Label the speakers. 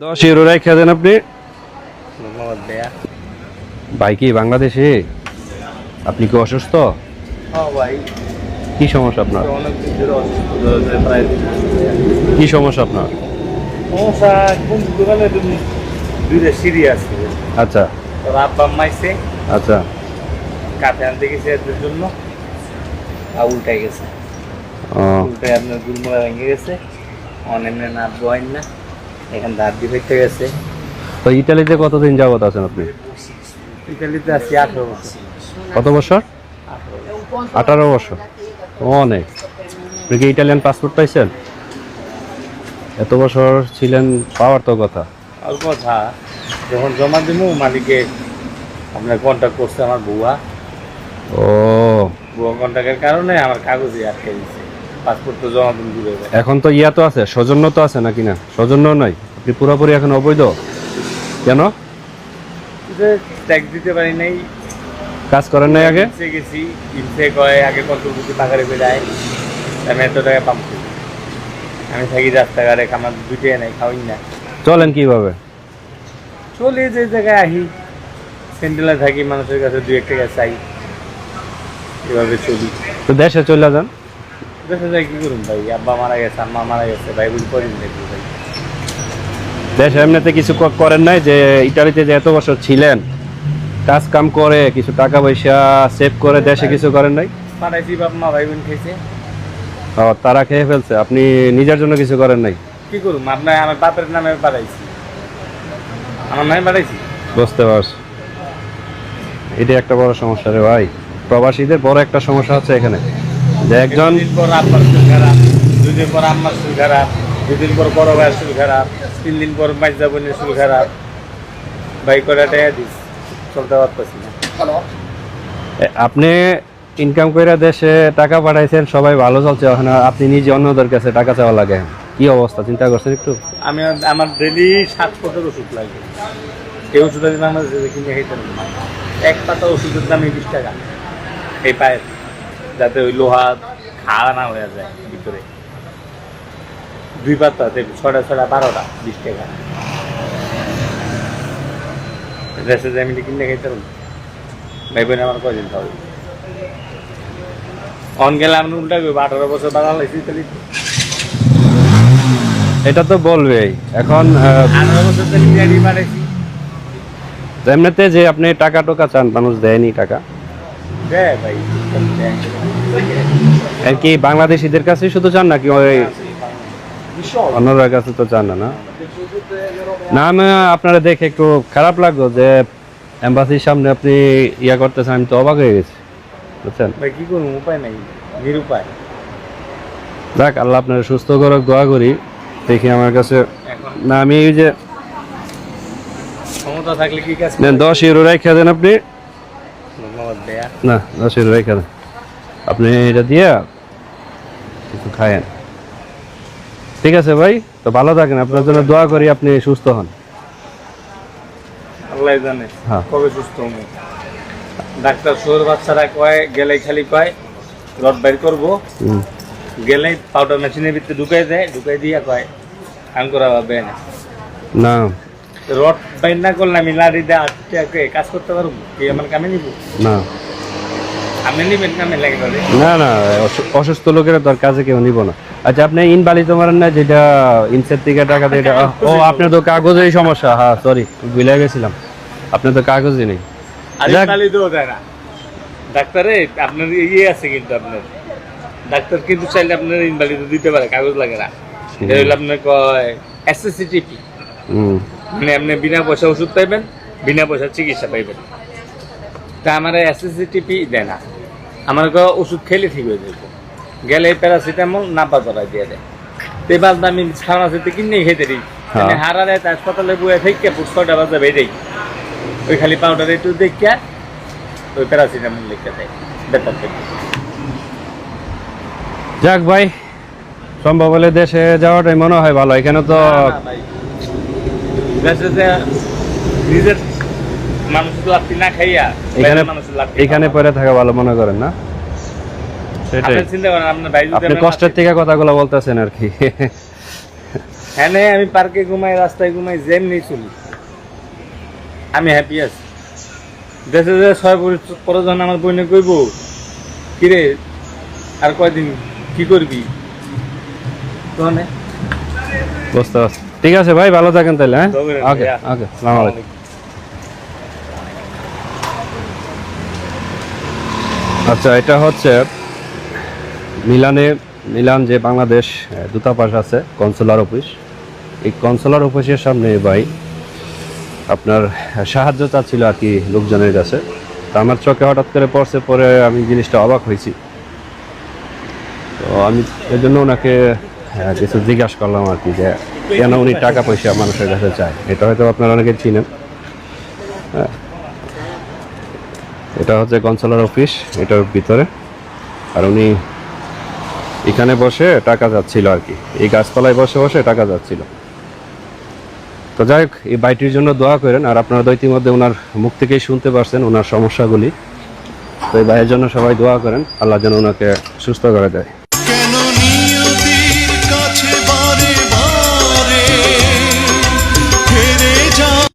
Speaker 1: দশ ইউরো রেখে দেন আপনি। ভাই কি বাংলাদেশে? আপনি কি অসুস্থ?
Speaker 2: হ্যাঁ ভাই।
Speaker 1: কি সমস্যা আপনার? কি সমস্যা আপনার?
Speaker 2: সমস্যা কোন দোকানে দুইটা সিঁড়ি আছে।
Speaker 1: আচ্ছা।
Speaker 2: তোর আব্বা মাইছে।
Speaker 1: আচ্ছা।
Speaker 2: কাঠে আনতে গেছে এদের জন্য। আর উল্টাই গেছে। উল্টাই আপনার গুলমোড়া ভেঙে গেছে। অনেক না বয়েন না। এখান দিয়ে হইতে গেছে।
Speaker 1: তো ইটালিতে কতদিন যাবত আছেন আপনি?
Speaker 2: ইতালিতে আছি আঠারো বছর।
Speaker 1: কত বছর? আঠারো বছর। অনেক। আপনি কি ইটালিয়ান পাসপোর্ট পাইছেন? এত বছর ছিলেন পাওয়ার তো কথা।
Speaker 2: আর কথা যখন জমা দিব মালিকে আপনার কন্ট্যাক্ট করছে আমার বুয়া।
Speaker 1: ও।
Speaker 2: বুয়া কন্ট্যাক্টের কারণে আমার কাগজে আটকে দিচ্ছে পাসপোর্ট তো জমা যায়
Speaker 1: এখন তো ইয়া তো আছে সৌজন্য তো আছে নাকি না? সৌজন্য নাই আপনি পুরোপুরি এখন অবৈধ? কেন?
Speaker 2: ট্যাক্স দিতে পারি নাই।
Speaker 1: কাজ করেন নাই আগে?
Speaker 2: গেছি ইনসে কয় আগে কন্ট্রিবিউটি পাকারে বেড়ায় আমি এত টাকা পাম করি। আমি থাকি রাস্তাঘাটে আমার দুইটাই নাই খাওয়াই না।
Speaker 1: চলেন কীভাবে?
Speaker 2: চলে যে জায়গায় আহি। সেন্ট্রালে থাকি মানুষের কাছে দুই এক টাকা চাই। এভাবে চলি।
Speaker 1: তো দেশে চলে যান।
Speaker 2: দেশে যাই কি করুন ভাই? আব্বা মারা গেছে আম্মা মারা গেছে ভাই বুঝি করেন দেখি ভাই
Speaker 1: দেশে এমনিতে কিছু করেন নাই যে ইটালিতে যে এত বছর ছিলেন কাজ কাম করে কিছু টাকা পয়সা সেভ করে দেশে কিছু করেন নাই?
Speaker 2: পাঠাইছি বাপ মা ভাই বোন খেয়েছে।
Speaker 1: ও, তারা খেয়ে ফেলছে। আপনি নিজের জন্য কিছু করেন নাই?
Speaker 2: কি করুন আপনার আমার বাপের নামে পাঠাইছি। আমার নামে পাঠাইছি?
Speaker 1: বুঝতে পারছি। এটা একটা বড় সমস্যা রে ভাই। প্রবাসীদের বড় একটা সমস্যা হচ্ছে এখানে। যে একজন
Speaker 2: পর আব্বার শরীর খারাপ দুদিন পর আম্মার শরীর খারাপ দুদিন পর বড় ভাইয়ের শরীর খারাপ তিন দিন পর মাইজা বোনের শরীর খারাপ। ভাই কটা দিস? চলতে পারতেছি না।
Speaker 1: আপনি ইনকাম করে দেশে টাকা পাঠাইছেন সবাই ভালো চলছে ওখানে আপনি নিজে অন্যদের কাছে টাকা চাওয়া লাগে। কি অবস্থা চিন্তা করছেন একটু?
Speaker 2: আমি আমার ডেলি সাত পথের ওষুধ লাগে। এই ওষুধ যদি আমার কিনে খাইতে এক পাতা ওষুধের দাম বিশ টাকা। এই পায়ের। যাতে ওই লোহা খাওয়া না হয়ে যায় ভিতরে। দুই পাতা ছটা ছটা বারোটা বিশ টাকা। দেশে কিনে খাইতে পারব? ভাই বোন আমার কদিন খাব? অন গেলে আমি উল্টা করব আঠারো বছর বাড়া লাগছি তাহলে
Speaker 1: এটা তো বলবেই এখন
Speaker 2: আঠারো বছর তাহলে বাড়াইছি।
Speaker 1: এমনিতে যে আপনি টাকা টোকা চান মানুষ দেয়নি টাকা। আর কি বাংলাদেশিদের কাছে শুধু চান নাকি ওই অন্যদের কাছে তো চান না না? না আমি আপনারা দেখে একটু খারাপ লাগল যে এম্বাসির সামনে আপনি ইয়া করতেছেন আমি তো অবাক হয়ে গেছি বুঝছেন?
Speaker 2: ভাই কি করব উপায় নাই নিরুপায়।
Speaker 1: যাক আল্লাহ আপনার সুস্থ করক দোয়া করি দেখি আমার কাছে। না আমি এই যে
Speaker 2: ক্ষমতা থাকলে কি কাজ
Speaker 1: দশ ইউরো রেখে দেন আপনি। না দশ ইউরো রেখে আপনি এটা দিয়ে কিছু খায়েন। ঠিক আছে ভাই তো ভালো থাকেন। আপনার জন্য দোয়া করি আপনি সুস্থ হন।
Speaker 2: আল্লাহ জানে
Speaker 1: হ্যাঁ।
Speaker 2: কবে সুস্থ হব। ডাক্তার শোর বাচ্চারা কয় গেলে খালি কয় রড বাইর করব। গেলেই পাউডার মেশিনের ভিতরে ঢুকাই দেয় ঢুকাই দিয়া কয় কাম করা হবে না
Speaker 1: না।
Speaker 2: রড বাইর না করলে আমি লাড়ি দিয়ে আটকে কাজ করতে পারব? কি আমার কামে নিব?
Speaker 1: না।
Speaker 2: আমি নিবেন কামে লাগে
Speaker 1: না না অসু- অসুস্থ লোকের তোর কাজে কেউ নিব না। আচ্ছা আপনি ইনবালি তো মারেন না যেটা ইনসের থেকে টাকা দিয়ে ও আপনার তো কাগজেরই সমস্যা। হ্যাঁ সরি ভুলে গেছিলাম। আপনার তো কাগজই নেই।
Speaker 2: ডাক্তারে আপনার ইয়ে আছে কিন্তু আপনার। ডাক্তার কিন্তু চাইলে আপনার ইনভ্যালিড দিতে পারে কাগজ লাগে না। এটা হলো আপনার কয় এসএসসিটিপি
Speaker 1: হুম।
Speaker 2: মানে আপনি বিনা পয়সা ওষুধ পাইবেন বিনা পয়সা চিকিৎসা পাইবেন। তা আমার এসএসসিটিপি দেয় না। আমার ওষুধ খেলে ঠিক হয়ে যাবে গেলে প্যারাসিটামল না পাতলা দিয়ে দেয়। তো এবার আমি ফার্মাসিতে কিনে খেতে দিই।
Speaker 1: হ্যাঁ।
Speaker 2: হারা দেয় হাসপাতালে বয়ে থেকে ছয়টা বাজে বেরিয়ে ওই খালি পাউডার একটু দেখিয়া ওই প্যারাসিটামল লিখে দেয়। থেকে
Speaker 1: যাক ভাই সম্ভব হলে দেশে যাওয়াটাই মনে হয় ভালো। এখানে তো
Speaker 2: নিজের মানুষের লাভটি না খাইয়া
Speaker 1: এখানে
Speaker 2: মানুষের লাভটি
Speaker 1: এখানে
Speaker 2: খাওয়া।
Speaker 1: থাকা ভালো মনে করেন না? সেটাই।
Speaker 2: চিন্তা করেন আপনার ভাই
Speaker 1: আপনি কষ্টের থেকে কথাগুলো বলতেছেন আর কি।
Speaker 2: হ্যাঁ আমি পার্কে ঘুমাই রাস্তায় ঘুমাই যেমনি চলি। আমি হ্যাপি আছি। দেশে যে ছয় পরে যখন আমার বইনে কইব কিরে আর কয়দিন কি করবি? তখন
Speaker 1: বুঝতে পারছি। ঠিক আছে ভাই ভালো থাকেন তাহলে হ্যাঁ? ওকে ওকে আলাইকুম। আচ্ছা এটা হচ্ছে মিলানে মিলান যে বাংলাদেশ দূতাবাস আছে কনসুলার অফিস এই কনসুলার অফিসের সামনে ভাই আপনার সাহায্য চাচ্ছিল আর কি লোকজনের কাছে। তা আমার চোখে হঠাৎ করে পড়ছে পরে আমি জিনিসটা অবাক হয়েছি। তো আমি এর জন্য ওনাকে কিছু জিজ্ঞাসা করলাম আর কি যে, কেন উনি টাকা পয়সা মানুষের কাছে চায়? এটা হয়তো আপনারা অনেকে চিনেন। হ্যাঁ। এটা হচ্ছে কনসুলার অফিস, এটার ভিতরে। আর উনি এখানে বসে টাকা যাচ্ছিল আর কি। এই গাছতলায় বসে বসে টাকা যাচ্ছিল। তো যাই হোক, এই বাইটির জন্য দোয়া করেন, আর আপনারা তো ইতিমধ্যে ওনার মুখ থেকেই শুনতে পারছেন ওনার সমস্যাগুলি। তো এই ভাইয়ের জন্য সবাই দোয়া করেন, আল্লাহ যেন ওনাকে সুস্থ করে দেয়।